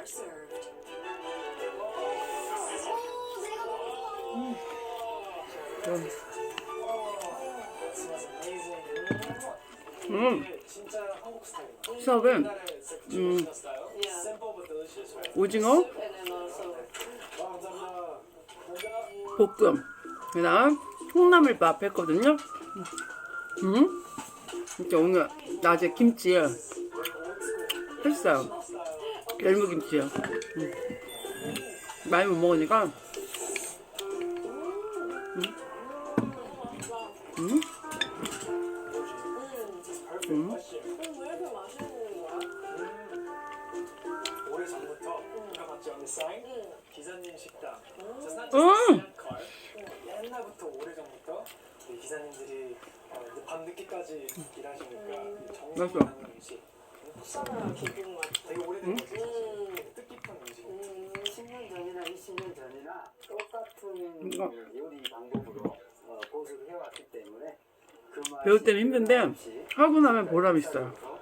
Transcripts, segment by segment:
are served. 음, 수업은 음, 오징어, 볶음, 그다음 콩나물밥 했거든요. 음, 진짜 오늘 낮에 김치 했어요. 열무김치요. 음. 많이 못 먹으니까. 음. 음. 음. 음. 옛날부터 오래 전부터 이 기사님들이 어, 밤늦게까지 일하시니까 정성 맛 쌀 기분 맛. 되게 오래된 거지. 음. 뜻깊은 음식. 10년 전이나 20년 전이나 똑같은. 요리 방법으로 어, 고수를 해왔기 때문에 그 맛이 배울 때는 힘든데 없이 하고 나면 보람 있어요. 어,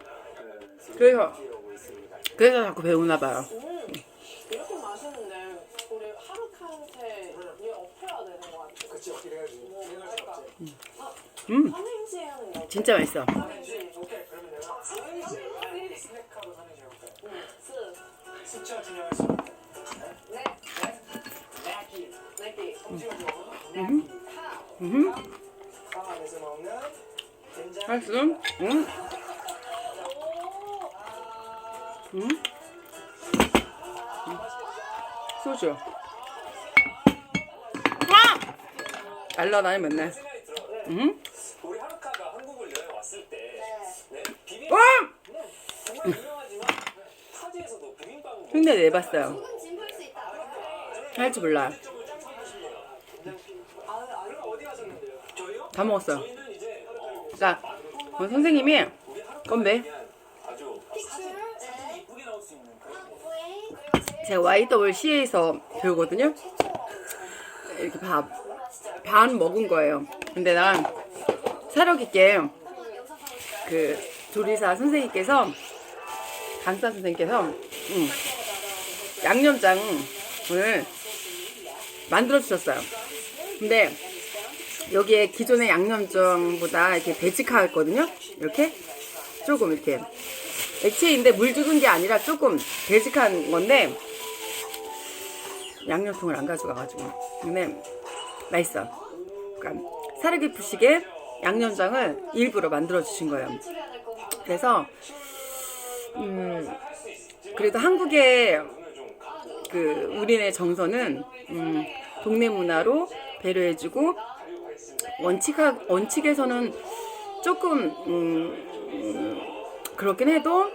지금 그래서 지어오고 있습니다. 그래서 자꾸 배우나 봐요. 음, 이렇게 맛있는데 우리 하루카한테 얘 엎어야 되는 것 같아. 그치, 어떻게 해야지. 진행할 수 없지. 음, 삼행시 하는 거. 진짜 맛있어. 삼행시. 수차 수 있는 네. 네키. 내기. 성지훈으로 음, 하. 음, 파 안에서 먹는 된장. 맛있어. 음, 음, 소주. 아! 날라다니 맨날. 생 흉내 내봤어요. 조금 진볼 수 있다. 할줄 몰라. 다 먹었어요. 어, 선생님이 건배. 제가 YWCA에서 배우거든요. 이렇게 밥, 반 먹은 거예요. 근데 난 사력 있게. 그 조리사 선생님께서 강사 선생님께서 음, 양념장을 만들어 주셨어요. 근데 여기에 기존의 양념장보다 이렇게 베지카였거든요. 이렇게 조금 이렇게 액체인데 물 주는 게 아니라 조금 베지카한 건데 양념통을 안 가져가가지고 근데 맛있어. 그러니까 살이 깊으시게 양념장을 일부러 만들어 주신 거예요. 그래서 음 그래도 한국의 그 우리네 정서는 음 동네 문화로 배려해주고 원칙하 원칙에서는 조금 음, 음, 그렇긴 해도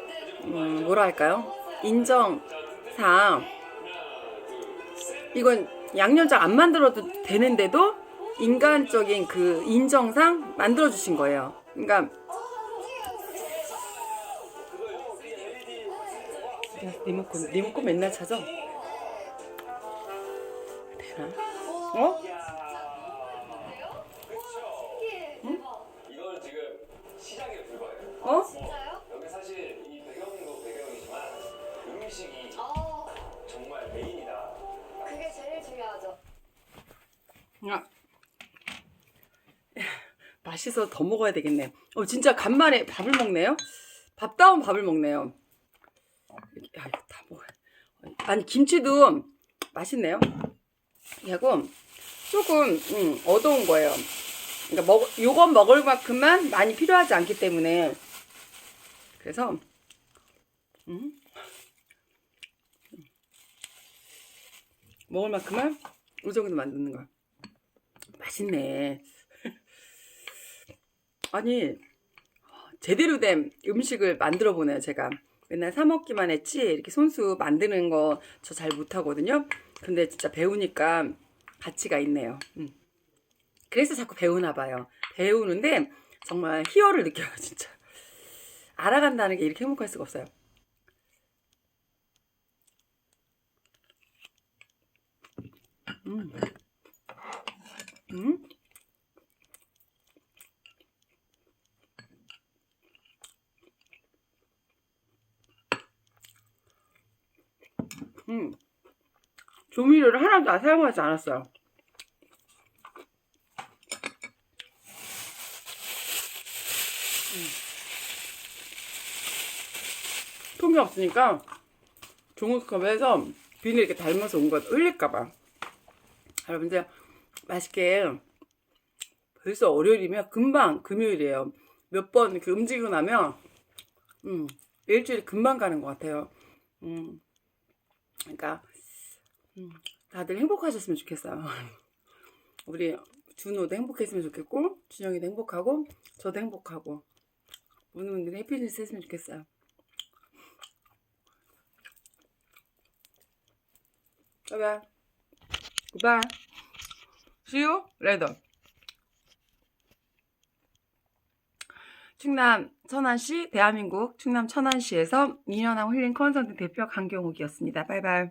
음, 뭐라 할까요 인정상 이건 양념장 안 만들어도 되는데도 인간적인 그 인정상 만들어 주신 거예요. 그러니까 리모컨 리모컨 맨날 찾아. 되나? 어? 이건 지금 시작에 불과해요. 어? 진짜요? 여기 사실 이 배경도 배경이지만 음식이 어, 정말 메인이다. 그게 제일 중요하죠. 야. 맛있어 더 먹어야 되겠네. 어 진짜 간만에 밥을 먹네요. 밥다운 밥을 먹네요. 야 이거 다 먹어. 아니 김치도 맛있네요. 하고 조금 음, 어두운 거예요. 그러니까 먹 요건 먹을 만큼만 많이 필요하지 않기 때문에 그래서 음. 먹을 만큼만 이 정도 만드는 거야. 맛있네. 아니 제대로 된 음식을 만들어 보네요 제가 맨날 사 먹기만 했지 이렇게 손수 만드는 거 저 잘 못하거든요 근데 진짜 배우니까 가치가 있네요 음. 그래서 자꾸 배우나 봐요 배우는데 정말 희열을 느껴요 진짜 알아간다는 게 이렇게 행복할 수가 없어요 음. 음? 음. 조미료를 하나도 안 사용하지 않았어요. 음. 통이 없으니까 종이컵에서 비닐 이렇게 닮아서 온거 흘릴까봐. 여러분들 맛있게 벌써 월요일이면 금방 금요일이에요. 몇 번 이렇게 움직이고 나면 음, 일주일 금방 가는 것 같아요. 음, 그러니까 음, 다들 행복하셨으면 좋겠어요. 우리 준호도 행복했으면 좋겠고 준영이도 행복하고 저도 행복하고 모든 분들이 해피니스 했으면 좋겠어요. 바이바이. 굿바이. See you. 충남 천안시 대한민국 충남 천안시에서 2년함 힐링 컨설팅 대표 강경욱이었습니다. 바이바이.